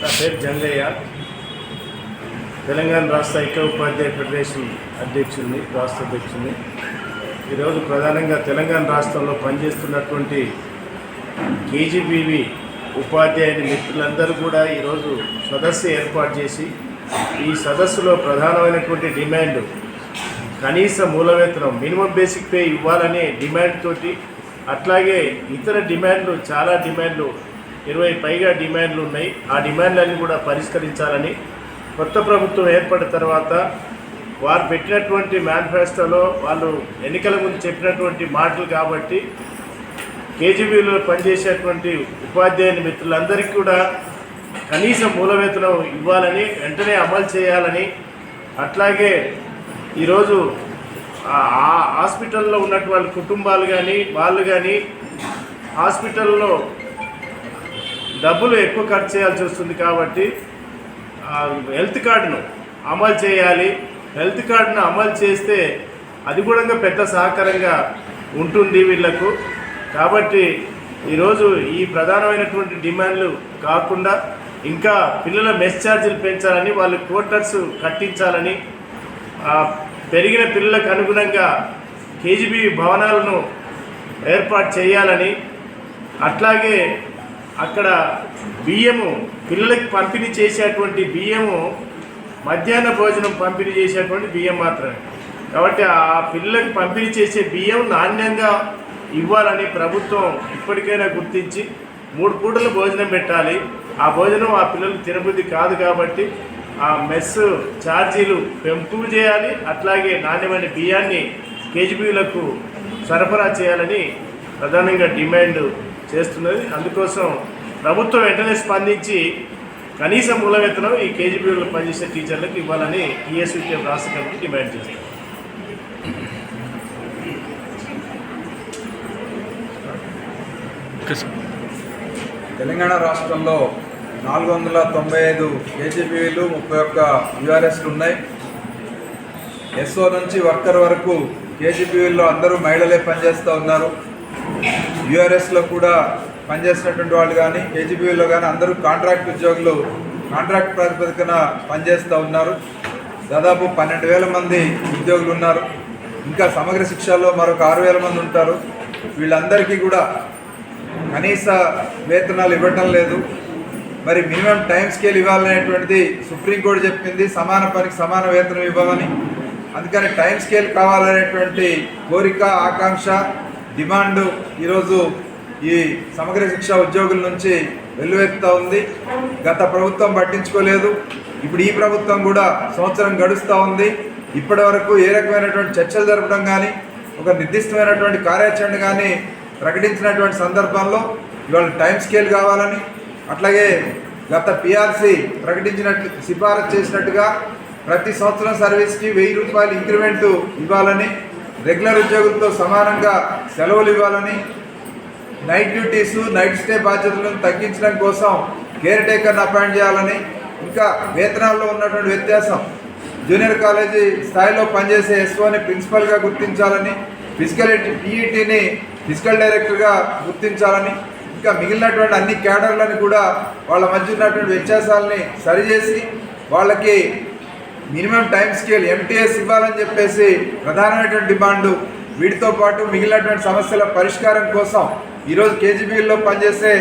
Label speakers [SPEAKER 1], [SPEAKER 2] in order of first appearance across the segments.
[SPEAKER 1] నా పేరు జంగయ్య. తెలంగాణ రాష్ట్ర ఐక్య ఉపాధ్యాయ ఫెడరేషన్ అధ్యక్షుడిని రాష్ట్ర అధ్యక్షుడిని. ఈరోజు ప్రధానంగా తెలంగాణ రాష్ట్రంలో పనిచేస్తున్నటువంటి కేజీబీవి ఉపాధ్యాయుని మిత్రులందరూ కూడా ఈరోజు సదస్సు ఏర్పాటు చేసి ఈ సదస్సులో ప్రధానమైనటువంటి డిమాండ్ కనీస మూల వేతనం మినిమం బేసిక్ పే ఇవ్వాలనే డిమాండ్ తోటి అట్లాగే ఇతర డిమాండ్లు చాలా డిమాండ్లు ఇరవై పైగా డిమాండ్లు ఉన్నాయి. ఆ డిమాండ్లన్నీ కూడా పరిష్కరించాలని కొత్త ప్రభుత్వం ఏర్పడిన తర్వాత వారు పెట్టినటువంటి మేనిఫెస్టోలో వాళ్ళు ఎన్నికల ముందు చెప్పినటువంటి మాటలు కాబట్టి కేజీబీలో పనిచేసేటువంటి ఉపాధ్యాయుని మిత్రులందరికీ కూడా కనీస మూలవేతనం ఇవ్వాలని వెంటనే అమలు చేయాలని అట్లాగే ఈరోజు ఆ హాస్పిటల్లో ఉన్నటువంటి కుటుంబాలు కానీ వాళ్ళు కానీ హాస్పిటల్లో డబ్బులు ఎక్కువ ఖర్చు చేయాల్సి వస్తుంది కాబట్టి హెల్త్ కార్డును అమలు చేయాలి. హెల్త్ కార్డును అమలు చేస్తే అది కూడా పెద్ద సహకారంగా ఉంటుంది వీళ్ళకు. కాబట్టి ఈరోజు ఈ ప్రధానమైనటువంటి డిమాండ్లు కాకుండా ఇంకా పిల్లల మెస్ ఛార్జీలు పెంచాలని వాళ్ళు క్వార్టర్స్ కట్టించాలని పెరిగిన పిల్లలకు అనుగుణంగా కేజీబీ భవనాలను ఏర్పాటు చేయాలని అట్లాగే అక్కడ బియ్యము పిల్లలకి పంపిణీ చేసేటువంటి బియ్యము మధ్యాహ్న భోజనం పంపిణీ చేసేటువంటి బియ్యం మాత్రమే. కాబట్టి ఆ పిల్లలకు పంపిణీ చేసే బియ్యం నాణ్యంగా ఇవ్వాలని ప్రభుత్వం ఇప్పటికైనా గుర్తించి మూడు పూటలు భోజనం పెట్టాలి. ఆ భోజనం ఆ పిల్లలు తినబుద్ధి కాదు కాబట్టి ఆ మెస్ ఛార్జీలు పెంపు చేయాలి. అట్లాగే నాణ్యమైన బియ్యాన్ని కేజీబీలకు సరఫరా చేయాలని ప్రధానంగా డిమాండ్ చేస్తున్నది. అందుకోసం ప్రభుత్వం వెంటనే స్పందించి కనీస మూల వేతనం ఈ కేజీబీలో పనిచేసే టీచర్లకు ఇవ్వాలని టీఎస్యూటీఎం రాష్ట్ర కమిటీ డిమాండ్ చేస్తుంది.
[SPEAKER 2] తెలంగాణ రాష్ట్రంలో నాలుగు వందల తొంభై ఐదు కేజీబీలు ముప్పై ఒక్క యూఆర్ఎస్లు ఉన్నాయి. ఎస్ఓ నుంచి వర్కర్ వరకు కేజీబీలో అందరూ మహిళలే పనిచేస్తూ ఉన్నారు. యూఆర్ఎస్లో కూడా పనిచేసినటువంటి వాళ్ళు కానీ కేజీబీలో కానీ అందరూ కాంట్రాక్ట్ ఉద్యోగులు కాంట్రాక్ట్ ప్రాతిపదికన పనిచేస్తూ ఉన్నారు. దాదాపు పన్నెండు వేల మంది ఉద్యోగులు ఉన్నారు. ఇంకా సమగ్ర శిక్షలో మరొక ఆరు వేల మంది ఉంటారు. వీళ్ళందరికీ కూడా కనీస వేతనాలు ఇవ్వటం లేదు. మరి మినిమం టైం స్కేల్ ఇవ్వాలనేటువంటిది సుప్రీంకోర్టు చెప్పింది. సమాన పనికి సమాన వేతనం ఇవ్వమని. అందుకని టైం స్కేల్ కావాలనేటువంటి కోరిక ఆకాంక్ష డిమాండ్ ఈరోజు ఈ సమగ్ర శిక్ష ఉద్యోగుల నుంచి వెల్లువెత్తుతూ ఉంది. గత ప్రభుత్వం పట్టించుకోలేదు. ఇప్పుడు ఈ ప్రభుత్వం కూడా సంవత్సరం గడుస్తూ ఉంది. ఇప్పటి వరకు ఏ రకమైనటువంటి చర్చలు జరపడం కానీ ఒక నిర్దిష్టమైనటువంటి కార్యాచరణ కానీ ప్రకటించినటువంటి సందర్భంలో ఇవాళ టైం స్కేల్ కావాలని అట్లాగే గత పిఆర్సీ ప్రకటించినట్లు సిఫారసు చేసినట్టుగా ప్రతి సంవత్సరం సర్వీస్కి వెయ్యి రూపాయలు ఇంక్రిమెంట్ ఇవ్వాలని రెగ్యులర్ ఉద్యోగులతో సమానంగా సెలవులు ఇవ్వాలని నైట్ డ్యూటీస్ నైట్ స్టే బాధ్యతలను తగ్గించడం కోసం కేర్ టేకర్ని అపాయింట్ చేయాలని ఇంకా వేతనాల్లో ఉన్నటువంటి వ్యత్యాసం. జూనియర్ కాలేజీ స్థాయిలో పనిచేసే ఎస్ఓని ప్రిన్సిపల్గా గుర్తించాలని ఫిజికల్ పీఈటీని ఫిజికల్ డైరెక్టర్గా గుర్తించాలని ఇంకా మిగిలినటువంటి అన్ని క్యాడర్లను కూడా వాళ్ళ మధ్య ఉన్నటువంటి వ్యత్యాసాలని సరిచేసి వాళ్ళకి మినిమం టైం స్కేల్ ఎంటీఎస్ ఇవ్వాలని చెప్పేసి ప్రధానమైనటువంటి డిమాండు. వీటితో పాటు మిగిలినటువంటి సమస్యల పరిష్కారం కోసం ఈరోజు కేజీబీలో పనిచేసే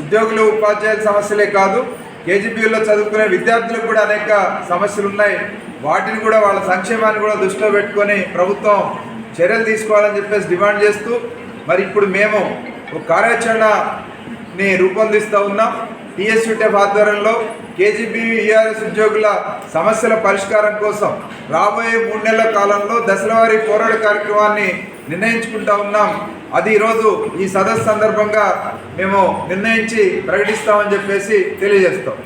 [SPEAKER 2] ఉద్యోగులు ఉపాధ్యాయుల సమస్యలే కాదు కేజీబీలో చదువుకునే విద్యార్థులకు కూడా అనేక సమస్యలు ఉన్నాయి వాటిని కూడా వాళ్ళ సంక్షేమాన్ని కూడా దృష్టిలో పెట్టుకొని ప్రభుత్వం చర్యలు తీసుకోవాలని చెప్పేసి డిమాండ్ చేస్తూ మరి ఇప్పుడు మేము ఒక కార్యాచరణని రూపొందిస్తూ ఉన్నాం. టీఎస్యూటీఎఫ్ ఆధ్వర్యంలో కేజీబీ ఈఆర్ఎస్ ఉద్యోగుల సమస్యల పరిష్కారం కోసం రాబోయే మూడు నెలల కాలంలో దశలవారీ పోరాట కార్యక్రమాన్ని నిర్ణయించుకుంటా ఉన్నాం. అది ఈరోజు ఈ సదస్సు సందర్భంగా మేము నిర్ణయించి ప్రకటిస్తామని చెప్పేసి తెలియజేస్తాం.